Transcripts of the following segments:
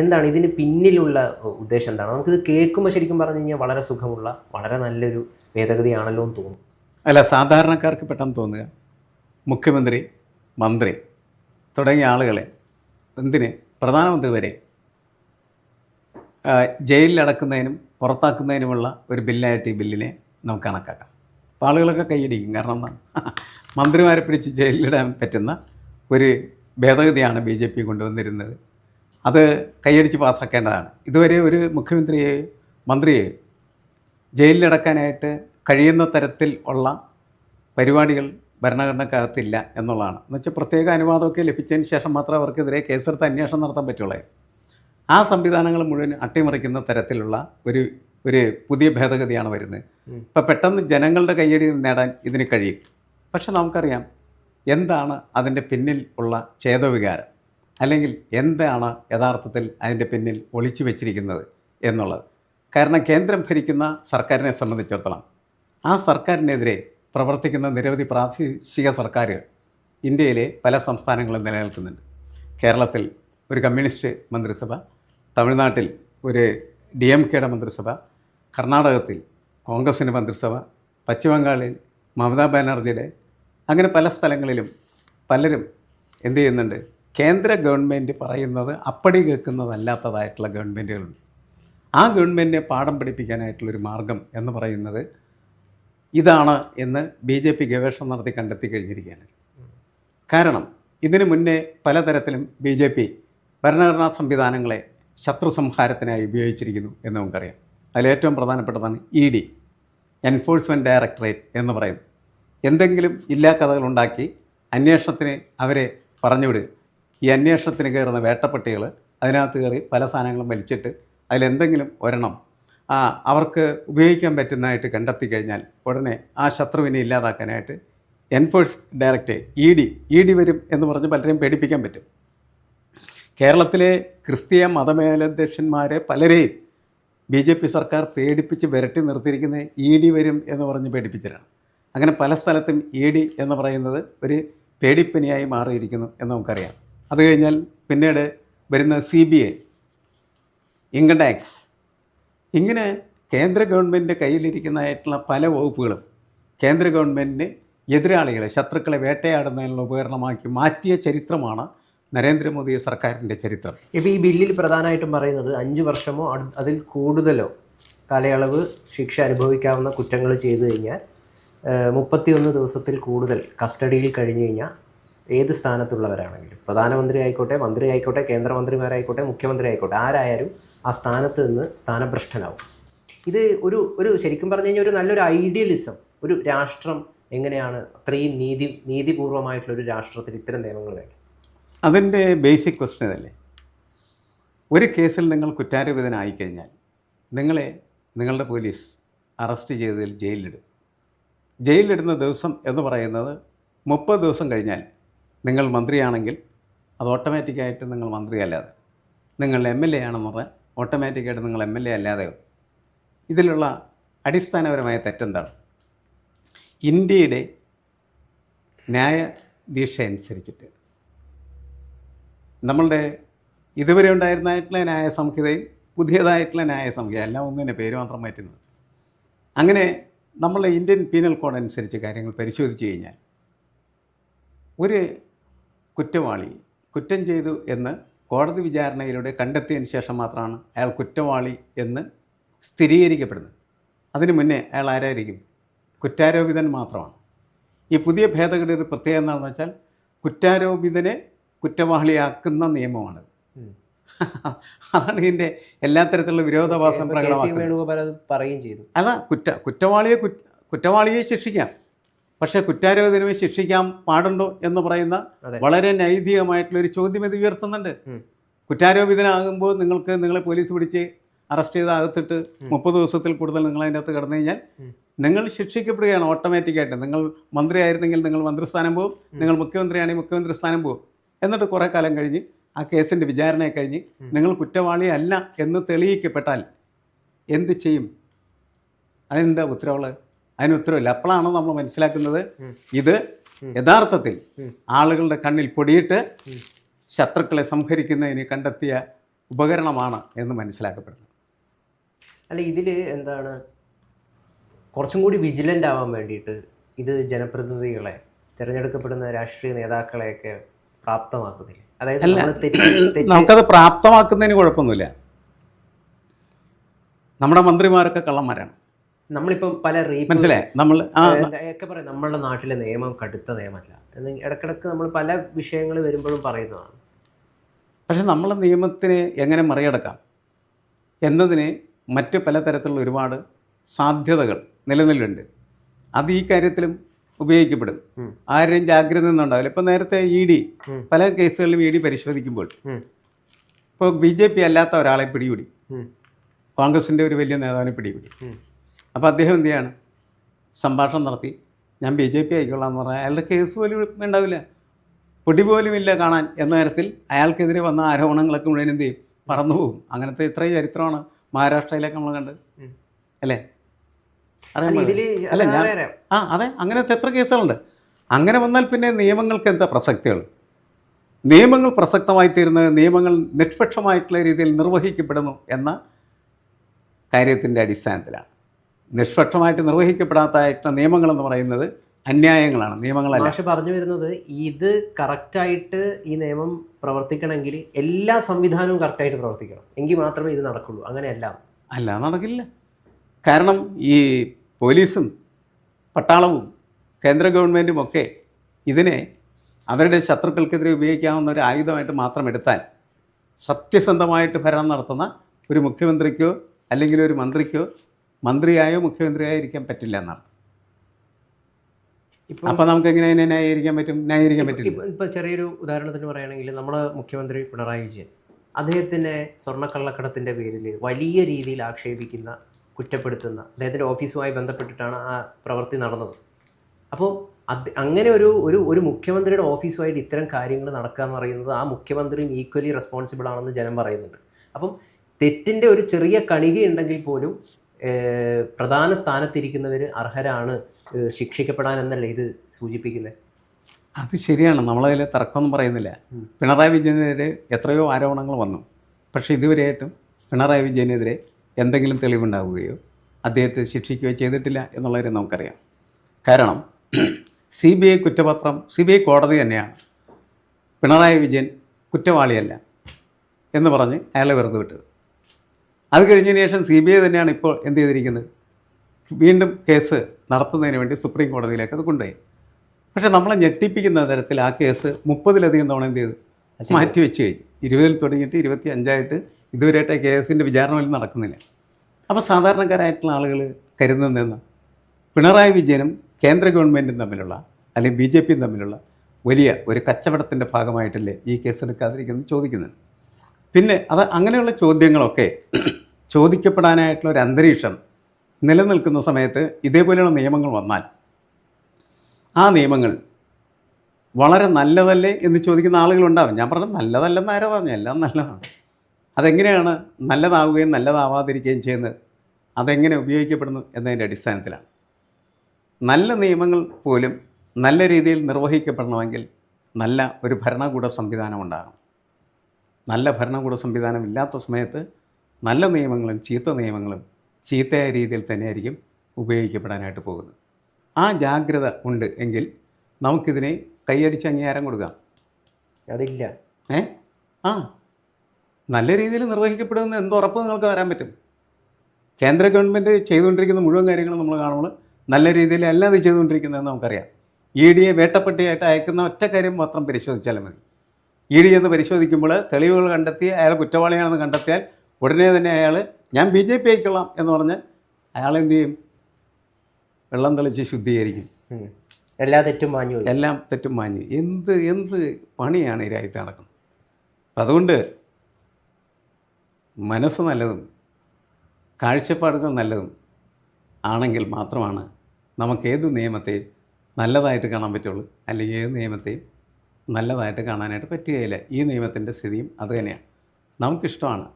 എന്താണ് ഇതിന് പിന്നിലുള്ള ഉദ്ദേശം എന്താണ്? നമുക്കിത് കേൾക്കുമ്പോൾ ശരിക്കും പറഞ്ഞു കഴിഞ്ഞാൽ വളരെ സുഖമുള്ള വളരെ നല്ലൊരു ഭേദഗതിയാണല്ലോ എന്ന് തോന്നും. അല്ല സാധാരണക്കാർക്ക് പെട്ടെന്ന് തോന്നുക മുഖ്യമന്ത്രി മന്ത്രി തുടങ്ങിയ ആളുകളെ എന്തിന്? പ്രധാനമന്ത്രി വരെ ജയിലിലടക്കുന്നതിനും പുറത്താക്കുന്നതിനുമുള്ള ഒരു ബില്ലായിട്ട് ഈ ബില്ലിനെ നമുക്ക് കണക്കാക്കാം. അപ്പോൾ ആളുകളൊക്കെ കൈയടിക്കും. കാരണം മന്ത്രിമാരെ പിടിച്ച് ജയിലിലിടാൻ പറ്റുന്ന ഒരു ഭേദഗതിയാണ് ബി ജെ പി കൊണ്ടുവന്നിരുന്നത്. അത് കൈയടിച്ച് പാസ്സാക്കേണ്ടതാണ് ഇതുവരെ ഒരു മുഖ്യമന്ത്രിയെ മന്ത്രിയെ ജയിലിലടക്കാനായിട്ട് കഴിയുന്ന തരത്തിൽ ഉള്ള പരിപാടികൾ ഭരണഘടനക്കകത്തില്ല എന്നുള്ളതാണ്. എന്നുവെച്ചാൽ പ്രത്യേക അനുവാദമൊക്കെ ലഭിച്ചതിന് ശേഷം മാത്രമേ അവർക്കെതിരെ കേസെടുത്ത് അന്വേഷണം നടത്താൻ പറ്റുള്ളൂ. ആ സംവിധാനങ്ങൾ മുഴുവൻ അട്ടിമറിക്കുന്ന തരത്തിലുള്ള ഒരു ഒരു പുതിയ ഭേദഗതിയാണ് വരുന്നത്. ഇപ്പം പെട്ടെന്ന് ജനങ്ങളുടെ കയ്യടി നേടാൻ ഇതിന് കഴിയും. പക്ഷെ നമുക്കറിയാം എന്താണ് അതിന്റെ പിന്നിൽ ഉള്ള ഛേദവികാരം? അല്ലെങ്കിൽ എന്താണ് യഥാർത്ഥത്തിൽ അതിന്റെ പിന്നിൽ ഒളിച്ചു വെച്ചിരിക്കുന്നത് എന്നുള്ളത്. കാരണം കേന്ദ്രം ഭരിക്കുന്ന സർക്കാരിനെ സംബന്ധിച്ചിടത്തോളം ആ സർക്കാരിനെതിരെ പ്രവർത്തിക്കുന്ന നിരവധി പ്രാദേശിക സർക്കാരുകൾ ഇന്ത്യയിലെ പല സംസ്ഥാനങ്ങളും നിലനിൽക്കുന്നുണ്ട്. കേരളത്തിൽ ഒരു കമ്മ്യൂണിസ്റ്റ് മന്ത്രിസഭ തമിഴ്നാട്ടിൽ ഒരു ഡി എം കെയുടെ മന്ത്രിസഭ കർണാടകത്തിൽ കോൺഗ്രസിന്റെ മന്ത്രിസഭ പശ്ചിമബംഗാളിൽ മമതാ ബാനർജിയുടെ അങ്ങനെ പല സ്ഥലങ്ങളിലും പലരും എന്ത് ചെയ്യുന്നുണ്ട് കേന്ദ്ര ഗവൺമെന്റ് പറയുന്നത് അപ്പടി കേൾക്കുന്നതല്ലാത്തതായിട്ടുള്ള ഗവൺമെന്റുകളുണ്ട് ആ ഗവൺമെന്റിനെ പാഠം പഠിപ്പിക്കാനായിട്ടുള്ളൊരു മാർഗം എന്ന് പറയുന്നത് ഇതാണ് എന്ന് ബി ജെ പി ഗവേഷണം നടത്തി കണ്ടെത്തി കഴിഞ്ഞിരിക്കുകയാണ്. കാരണം ഇതിനു മുന്നേ പലതരത്തിലും ബി ജെ പി ഭരണഘടനാ സംവിധാനങ്ങളെ ശത്രു സംഹാരത്തിനായി ഉപയോഗിച്ചിരിക്കുന്നു എന്ന് നമുക്കറിയാം. അതിലേറ്റവും പ്രധാനപ്പെട്ടതാണ് ഇ ഡി എൻഫോഴ്സ്മെന്റ് ഡയറക്ടറേറ്റ് എന്ന് പറയുന്നത്. എന്തെങ്കിലും ഇല്ലാ കഥകളുണ്ടാക്കി അന്വേഷണത്തിന് അവരെ പറഞ്ഞുവിടുക. ഈ അന്വേഷണത്തിന് കയറുന്ന വേട്ടപ്പെട്ടികൾ അതിനകത്ത് കയറി പല സാധനങ്ങളും വലിച്ചിട്ട് അതിലെന്തെങ്കിലും ഒരെണ്ണം അവർക്ക് ഉപയോഗിക്കാൻ പറ്റുന്നതായിട്ട് കണ്ടെത്തി കഴിഞ്ഞാൽ ഉടനെ ആ ശത്രുവിനെ ഇല്ലാതാക്കാനായിട്ട് enforce directorate E D E D വരും എന്ന് പറഞ്ഞ് പലരെയും പേടിപ്പിക്കാൻ പറ്റും. കേരളത്തിലെ ക്രിസ്തീയ മതമേലധ്യക്ഷന്മാരെ പലരെയും ബി ജെ പി സർക്കാർ പേടിപ്പിച്ച് വിരട്ടി നിർത്തിയിരിക്കുന്നത് ഇ ഡി വരും എന്ന് പറഞ്ഞ് പേടിപ്പിച്ചിട്ടാണ്. അങ്ങനെ പല സ്ഥലത്തും ഇ ഡി എന്ന് പറയുന്നത് ഒരു പേടിപ്പനിയായി മാറിയിരിക്കുന്നു എന്ന് നമുക്കറിയാം. അത് കഴിഞ്ഞാൽ പിന്നീട് വരുന്ന C B I income tax ഇങ്ങനെ കേന്ദ്ര ഗവൺമെന്റിന്റെ കയ്യിലിരിക്കുന്നതായിട്ടുള്ള പല വകുപ്പുകളും കേന്ദ്ര ഗവൺമെന്റിന് എതിരാളികളെ ശത്രുക്കളെ വേട്ടയാടുന്നതിനുള്ള ഉപകരണമാക്കി മാറ്റിയ ചരിത്രമാണ് നരേന്ദ്രമോദി സർക്കാരിന്റെ ചരിത്രം. ഇപ്പോൾ ഈ ബില്ലിൽ പ്രധാനമായിട്ടും പറയുന്നത് അഞ്ച് വർഷമോ അതിൽ കൂടുതലോ കാലയളവ് ശിക്ഷ അനുഭവിക്കാവുന്ന കുറ്റങ്ങൾ ചെയ്തു കഴിഞ്ഞാൽ മുപ്പത്തിയൊന്ന് ദിവസത്തിൽ കൂടുതൽ കസ്റ്റഡിയിൽ കഴിഞ്ഞു കഴിഞ്ഞാൽ ഏത് സ്ഥാനത്തുള്ളവരാണെങ്കിലും. പ്രധാനമന്ത്രി ആയിക്കോട്ടെ മന്ത്രി ആയിക്കോട്ടെ കേന്ദ്രമന്ത്രിമാരായിക്കോട്ടെ മുഖ്യമന്ത്രി ആയിക്കോട്ടെ ആരായാലും ആ സ്ഥാനത്ത് നിന്ന് സ്ഥാനഭ്രഷ്ടനാവും. ഇത് ഒരു ഒരു ശരിക്കും പറഞ്ഞു കഴിഞ്ഞാൽ ഒരു നല്ലൊരു ഐഡിയലിസം ഒരു രാഷ്ട്രം എങ്ങനെയാണ് അത്രയും നീതി നീതിപൂർവമായിട്ടുള്ള ഒരു രാഷ്ട്രത്തിൽ ഇത്തരം നിയമങ്ങൾ വേണം അതിന്റെ ബേസിക് ക്വസ്റ്റ്യൻ അല്ലേ ഒരു കേസിൽ നിങ്ങൾ കുറ്റാരോപിതനായി കഴിഞ്ഞാൽ നിങ്ങളെ നിങ്ങളുടെ പോലീസ് അറസ്റ്റ് ചെയ്തതിൽ ജയിലിലിടും. ജയിലിലിടുന്ന ദിവസം എന്ന് പറയുന്നത് മുപ്പത് ദിവസം കഴിഞ്ഞാൽ നിങ്ങൾ മന്ത്രിയാണെങ്കിൽ അത് ഓട്ടോമാറ്റിക്കായിട്ട് നിങ്ങൾ മന്ത്രിയല്ലാതെ. നിങ്ങൾ എം എൽ എ ആണെന്ന് പറഞ്ഞാൽ ഓട്ടോമാറ്റിക്കായിട്ട് നിങ്ങൾ എം എൽ എ അല്ലാതെയോ ഇതിലുള്ള അടിസ്ഥാനപരമായ തെറ്റെന്താണ്? ഇന്ത്യയുടെ ന്യായദീക്ഷ അനുസരിച്ചിട്ട്. നമ്മളുടെ ഇതുവരെ ഉണ്ടായിരുന്നതായിട്ടുള്ള ന്യായ സംഹിതയും പുതിയതായിട്ടുള്ള ന്യായ സംഹിത എല്ലാം ഒന്നിനെ പേര് മാത്രം മാറ്റുന്നത്. അങ്ങനെ നമ്മളെ ഇന്ത്യൻ പീനൽ കോഡ് അനുസരിച്ച് കാര്യങ്ങൾ പരിശോധിച്ച് കഴിഞ്ഞാൽ ഒരു കുറ്റവാളി. കുറ്റം ചെയ്തു എന്ന് കോടതി വിചാരണയിലൂടെ കണ്ടെത്തിയതിന് ശേഷം മാത്രമാണ് അയാൾ കുറ്റവാളി എന്ന് സ്ഥിരീകരിക്കപ്പെടുന്നത്. അതിനു മുന്നേ അയാൾ ആരായിരിക്കും? കുറ്റാരോപിതൻ മാത്രമാണ്. ഈ പുതിയ ഭേദഗതിയുടെ പ്രത്യേകത എന്താണെന്ന് വെച്ചാൽ കുറ്റാരോപിതനെ കുറ്റവാളിയാക്കുന്ന നിയമമാണ്. അതാണ് ഇതിന്റെ എല്ലാ തരത്തിലുള്ള വിരോധാഭാസം പ്രകടമാക്കുന്നത്. പറയുകയും ചെയ്തു. അതാ കുറ്റ കുറ്റവാളിയെ കുറ്റവാളിയെ ശിക്ഷിക്കാം. പക്ഷേ കുറ്റാരോപിതനെ ശിക്ഷിക്കാൻ പാടുണ്ടോ എന്ന് പറയുന്ന വളരെ നൈതികമായിട്ടുള്ള ഒരു ചോദ്യം ഇത് ഉയർത്തുന്നുണ്ട്. കുറ്റാരോപിതനാകുമ്പോൾ നിങ്ങൾക്ക് നിങ്ങളെ പോലീസ് പിടിച്ച് അറസ്റ്റ് ചെയ്ത് അകത്തിട്ട് മുപ്പത് ദിവസത്തിൽ കൂടുതൽ നിങ്ങൾ അതിന്റെ അകത്ത് കിടന്നു കഴിഞ്ഞാൽ നിങ്ങൾ ശിക്ഷിക്കപ്പെടുകയാണ് ഓട്ടോമാറ്റിക്കായിട്ട് നിങ്ങൾ മന്ത്രിയായിരുന്നെങ്കിൽ നിങ്ങൾ മന്ത്രിസ്ഥാനം പോകും നിങ്ങൾ മുഖ്യമന്ത്രിയാണെങ്കിൽ മുഖ്യമന്ത്രി സ്ഥാനം പോകും എന്നിട്ട് കുറേ കാലം കഴിഞ്ഞ് ആ കേസിന്റെ വിചാരണയെ കഴിഞ്ഞ് നിങ്ങൾ കുറ്റവാളി അല്ല എന്ന് തെളിയിക്കപ്പെട്ടാൽ എന്ത് ചെയ്യും? അതിനെന്താ ഉത്തരവുള്ളത്? അതിന് ഉത്തരവില്ല അപ്പോഴാണ് നമ്മൾ മനസ്സിലാക്കുന്നത് ഇത് യഥാർത്ഥത്തിൽ ആളുകളുടെ കണ്ണിൽ പൊടിയിട്ട് ശത്രുക്കളെ സംഹരിക്കുന്നതിന് കണ്ടെത്തിയ ഉപകരണമാണ് എന്ന് മനസ്സിലാക്കപ്പെടുന്നത്. അല്ല ഇതിൽ എന്താണ്? കുറച്ചും കൂടി വിജിലന്റ് ആവാൻ വേണ്ടിയിട്ട് ഇത് ജനപ്രതിനിധികളെ തിരഞ്ഞെടുക്കപ്പെടുന്ന രാഷ്ട്രീയ നേതാക്കളെയൊക്കെ പ്രാപ്തമാക്കുന്നില്ല? അതായത് നമുക്കത് പ്രാപ്തമാക്കുന്നതിന് കുഴപ്പമൊന്നുമില്ല. നമ്മുടെ മന്ത്രിമാരൊക്കെ കള്ളന്മാരാണ്. നമ്മളിപ്പം പല റീപ്പ് മനസ്സിലായി? നമ്മൾ ഒക്കെ പറയാം നമ്മളുടെ നാട്ടിലെ നിയമം കടുത്ത നിയമമല്ല. എന്ന് ഇടക്കിടക്ക് നമ്മൾ പല വിഷയങ്ങൾ വരുമ്പോഴും പറയുന്നതാണ്. പക്ഷെ നമ്മളെ നിയമത്തിനെ എങ്ങനെ മറികടക്കാം? എന്നതിന് മറ്റ് പലതരത്തിലുള്ള ഒരുപാട് സാധ്യതകൾ നിലനിലുണ്ട് അത് ഈ കാര്യത്തിലും ഉപയോഗിക്കപ്പെടും. ആരുടെയും ജാഗ്രത നിന്നുണ്ടാവില്ല ഉണ്ടാവില്ല ഇപ്പം നേരത്തെ ഇ ഡി പല കേസുകളിലും ഇ ഡി പരിശോധിക്കുമ്പോൾ. ഇപ്പോൾ ബി ജെ പി അല്ലാത്ത ഒരാളെ പിടികൂടി. കോൺഗ്രസിന്റെ ഒരു വലിയ നേതാവിനെ പിടികൂടി. അപ്പോൾ അദ്ദേഹം എന്ത് ചെയ്യാണ്? സംഭാഷണം നടത്തി. ഞാൻ ബി ജെ പി ആയിക്കൊള്ളാം എന്ന് പറഞ്ഞാൽ അയാളുടെ കേസ് പോലും ഉണ്ടാവില്ല. പൊടി പോലുമില്ല ഇല്ല കാണാൻ എന്ന തരത്തിൽ അയാൾക്കെതിരെ വന്ന ആരോപണങ്ങളൊക്കെ മുഴുവൻ എന്ത് ചെയ്യും? പറന്നു പോകും. അങ്ങനത്തെ ഇത്രയും ചരിത്രമാണ് മഹാരാഷ്ട്രയിലൊക്കെ നമ്മൾ കണ്ടത്. അല്ലേ? അറിയാൻ അല്ല, ഞാൻ. ആ അതെ അങ്ങനത്തെ എത്ര കേസുകളുണ്ട്. അങ്ങനെ വന്നാൽ പിന്നെ നിയമങ്ങൾക്ക് എന്താ പ്രസക്തികൾ? നിയമങ്ങൾ പ്രസക്തമായി തീരുന്നത് നിയമങ്ങൾ നിഷ്പക്ഷമായിട്ടുള്ള രീതിയിൽ നിർവഹിക്കപ്പെടുന്നു എന്ന കാര്യത്തിന്റെ അടിസ്ഥാനത്തിലാണ്. നിഷ്പക്ഷമായിട്ട് നിർവഹിക്കപ്പെടാത്തതായിട്ടുള്ള നിയമങ്ങളെന്ന് പറയുന്നത് അന്യായങ്ങളാണ് നിയമങ്ങളല്ല. പക്ഷെ പറഞ്ഞു വരുന്നത് ഇത് കറക്റ്റായിട്ട് ഈ നിയമം പ്രവർത്തിക്കണമെങ്കിൽ എല്ലാ സംവിധാനവും കറക്റ്റായിട്ട് പ്രവർത്തിക്കണം. എങ്കിൽ മാത്രമേ ഇത് നടക്കുള്ളൂ. അങ്ങനെയല്ല. അല്ല നടക്കില്ല. കാരണം ഈ പോലീസും പട്ടാളവും കേന്ദ്ര ഗവൺമെന്റും ഒക്കെ ഇതിനെ അവരുടെ ശത്രുക്കൾക്കെതിരെ ഉപയോഗിക്കാവുന്ന ഒരു ആയുധമായിട്ട് മാത്രം എടുത്താൽ സത്യസന്ധമായിട്ട് ഭരണം നടത്തുന്ന ഒരു മുഖ്യമന്ത്രിക്കോ അല്ലെങ്കിൽ ഒരു മന്ത്രിക്കോ മന്ത്രിയായോ മുഖ്യമന്ത്രിയായോ ഇരിക്കാൻ പറ്റില്ല എന്നർത്ഥം. ഇപ്പം അപ്പോൾ നമുക്ക് എങ്ങനെ അതിനെ ന്യായീകരിക്കാൻ പറ്റും? ന്യായീകരിക്കാൻ പറ്റില്ല. ഇപ്പം ഇപ്പം ചെറിയൊരു ഉദാഹരണത്തിന് പറയുകയാണെങ്കിൽ നമ്മുടെ മുഖ്യമന്ത്രി പിണറായി വിജയൻ. അദ്ദേഹത്തിനെ സ്വർണക്കള്ളക്കടത്തിന്റെ പേരിൽ വലിയ രീതിയിൽ ആക്ഷേപിക്കുന്ന കുറ്റപ്പെടുത്തുന്ന അദ്ദേഹത്തിന്റെ ഓഫീസുമായി ബന്ധപ്പെട്ടിട്ടാണ് ആ പ്രവൃത്തി നടന്നത്. അപ്പോൾ അത് അങ്ങനെ ഒരു ഒരു ഒരു മുഖ്യമന്ത്രിയുടെ ഓഫീസുമായിട്ട് ഇത്തരം കാര്യങ്ങൾ നടക്കുക എന്ന് പറയുന്നത് ആ മുഖ്യമന്ത്രിയും ഈക്വലി റെസ്പോൺസിബിൾ ആണെന്ന് ജനം പറയുന്നുണ്ട്. അപ്പം തെറ്റിന്റെ ഒരു ചെറിയ കണികയുണ്ടെങ്കിൽ പോലും പ്രധാന സ്ഥാനത്തിരിക്കുന്നവർ അർഹരാണ് ശിക്ഷിക്കപ്പെടാൻ എന്നല്ലേ ഇത് സൂചിപ്പിക്കുന്നത് അത് ശരിയാണ്. നമ്മളതിൽ തർക്കമൊന്നും പറയുന്നില്ല. പിണറായി വിജയനെതിരെ എത്രയോ ആരോപണങ്ങൾ വന്നു. പക്ഷേ ഇതുവരെയായിട്ടും പിണറായി വിജയനെതിരെ എന്തെങ്കിലും തെളിവുണ്ടാവുകയോ അദ്ദേഹത്തെ ശിക്ഷിക്കുകയോ ചെയ്തിട്ടില്ല എന്നുള്ളവരെ നമുക്കറിയാം. കാരണം സി ബി ഐ കുറ്റപത്രം സി ബി ഐ കോടതി തന്നെയാണ്. പിണറായി വിജയൻ കുറ്റവാളിയല്ല എന്ന് പറഞ്ഞ് അയാളെ വെറുതെ വിട്ടത്. അത് കഴിഞ്ഞതിന് ശേഷം സി ബി ഐ തന്നെയാണ് ഇപ്പോൾ എന്ത് ചെയ്തിരിക്കുന്നത്? വീണ്ടും കേസ് നടത്തുന്നതിന് വേണ്ടി സുപ്രീം കോടതിയിലേക്ക് അത് കൊണ്ടുപോയി. പക്ഷേ നമ്മളെ ഞെട്ടിപ്പിക്കുന്ന തരത്തിൽ ആ കേസ് മുപ്പതിലധികം തവണ എന്ത് ചെയ്തു? മാറ്റി വെച്ച്. കഴിഞ്ഞു. ഇരുപതിൽ തുടങ്ങിയിട്ട് ഇരുപത്തി അഞ്ചായിട്ട് ഇതുവരെയായിട്ട് കേസിന്റെ വിചാരണ പോലും നടക്കുന്നില്ല. അപ്പോൾ സാധാരണക്കാരായിട്ടുള്ള ആളുകൾ കരുതുന്നതെന്ന് പിണറായി വിജയനും കേന്ദ്ര ഗവൺമെന്റും തമ്മിലുള്ള അല്ലെങ്കിൽ ബി ജെ പിയും തമ്മിലുള്ള വലിയ ഒരു കച്ചവടത്തിന്റെ ഭാഗമായിട്ടല്ലേ ഈ കേസ് എടുക്കാതിരിക്കുന്നത് ചോദിക്കുന്നുണ്ട്. പിന്നെ അത് അങ്ങനെയുള്ള ചോദ്യങ്ങളൊക്കെ ചോദിക്കപ്പെടാനായിട്ടുള്ള ഒരു അന്തരീക്ഷം നിലനിൽക്കുന്ന സമയത്ത് ഇതേപോലെയുള്ള നിയമങ്ങൾ വന്നാൽ ആ നിയമങ്ങൾ വളരെ നല്ലതല്ലേ എന്ന് ചോദിക്കുന്ന ആളുകളുണ്ടാവും. ഞാൻ പറഞ്ഞത് നല്ലതല്ലെന്ന് ആരോ പറഞ്ഞു എല്ലാം നല്ലതാണ്. അതെങ്ങനെയാണ് നല്ലതാവുകയും നല്ലതാവാതിരിക്കുകയും ചെയ്യുന്നത്? അതെങ്ങനെ ഉപയോഗിക്കപ്പെടുന്നു എന്നതിന്റെ അടിസ്ഥാനത്തിലാണ്. നല്ല നിയമങ്ങൾ പോലും നല്ല രീതിയിൽ നിർവഹിക്കപ്പെടണമെങ്കിൽ നല്ല ഒരു ഭരണകൂട സംവിധാനം ഉണ്ടാകണം. നല്ല ഭരണകൂട സംവിധാനം ഇല്ലാത്ത സമയത്ത് നല്ല നിയമങ്ങളും ചീത്ത നിയമങ്ങളും ചീത്തയായ രീതിയിൽ തന്നെയായിരിക്കും ഉപയോഗിക്കപ്പെടാനായിട്ട് പോകുന്നത്. ആ ജാഗ്രത ഉണ്ട് എങ്കിൽ നമുക്കിതിനെ കൈയടിച്ച് അംഗീകാരം കൊടുക്കാം. അതില്ല. ഏ? ആ. നല്ല രീതിയിൽ നിർവഹിക്കപ്പെടുമെന്ന് എന്തുറപ്പ് നിങ്ങൾക്ക് വരാൻ പറ്റും? കേന്ദ്ര ഗവൺമെന്റ് ചെയ്തുകൊണ്ടിരിക്കുന്ന മുഴുവൻ കാര്യങ്ങളും നമ്മൾ കാണുമ്പോൾ നല്ല രീതിയിൽ അല്ലാതെ ചെയ്തുകൊണ്ടിരിക്കുന്നതെന്ന് നമുക്കറിയാം. ഇ ഡിയെ വേട്ടപ്പെട്ടിയായിട്ട് അയക്കുന്ന ഒറ്റ കാര്യം മാത്രം പരിശോധിച്ചാൽ മതി. ഇ ഡി എന്ന് പരിശോധിക്കുമ്പോൾ തെളിവുകൾ കണ്ടെത്തി അയാൾ കുറ്റവാളിയാണെന്ന് കണ്ടെത്തിയാൽ ഉടനെ തന്നെ അയാൾ ഞാൻ ബി ജെ പി ആയിക്കൊള്ളാം എന്ന് പറഞ്ഞ് അയാൾ എന്ത് ചെയ്യും? വെള്ളം തെളിച്ച് ശുദ്ധീകരിക്കും. എല്ലാ തെറ്റും മാഞ്ഞു എല്ലാം തെറ്റും മാഞ്ഞു. എന്ത് എന്ത് പണിയാണ് ഈ രാജ്യത്ത് നടക്കുന്നത്? അപ്പം അതുകൊണ്ട് മനസ്സ് നല്ലതും കാഴ്ചപ്പാടുകൾ നല്ലതും ആണെങ്കിൽ മാത്രമാണ് നമുക്ക് ഏത് നിയമത്തെയും നല്ലതായിട്ട് കാണാൻ പറ്റുള്ളൂ. അല്ലെങ്കിൽ ഏത് നിയമത്തെയും നല്ലതായിട്ട് കാണാനായിട്ട് പറ്റുകയില്ല. ഈ നിയമത്തിന്റെ സ്ഥിതിയും അതുതന്നെയാണ് നമുക്കിഷ്ടമാണ്.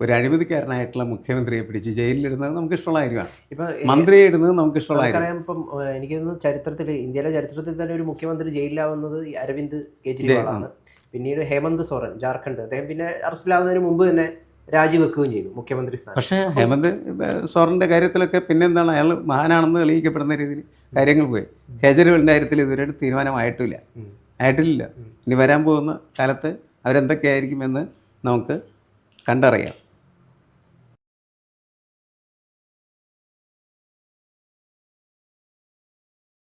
ഒരു അഴിമതിക്കാരനായിട്ടുള്ള മുഖ്യമന്ത്രിയെ പിടിച്ച് ജയിലിലിടുന്നത് നമുക്കിഷ്ടമുള്ള കാര്യമാണ് ഇപ്പം മന്ത്രിയെ ഇടുന്നത് കാര്യം നമുക്കറിയാം ഇപ്പം ഏഹ്, എനിക്ക് തോന്നുന്നു ചരിത്രത്തിൽ ഇന്ത്യയിലെ ചരിത്രത്തിൽ തന്നെ ഒരു മുഖ്യമന്ത്രി ജയിലിലാവുന്നത് അരവിന്ദ് കെജ്രിവാളാണ്. പിന്നീട് ഹേമന്ത് സോറൻ ജാർഖണ്ഡ് അദ്ദേഹം പിന്നെ അറസ്റ്റിലാവുന്നതിന് മുമ്പ് തന്നെ രാജിവെക്കുകയും ചെയ്തു മുഖ്യമന്ത്രി സ്ഥാനം പക്ഷേ ഹേമന്ത് സോറിന്റെ കാര്യത്തിലൊക്കെ പിന്നെ എന്താണ് അയാൾ മഹാനാണെന്ന് തെളിയിക്കപ്പെടുന്ന രീതിയിൽ കാര്യങ്ങൾ പോയി. കേജ്രിവാളിന്റെ കാര്യത്തിൽ ഇതുവരെ തീരുമാനമായിട്ടില്ല. ആയിട്ടില്ല. ഇനി വരാൻ പോകുന്ന കാലത്ത് അവരെന്തൊക്കെയായിരിക്കുമെന്ന് നമുക്ക് കണ്ടറിയാം.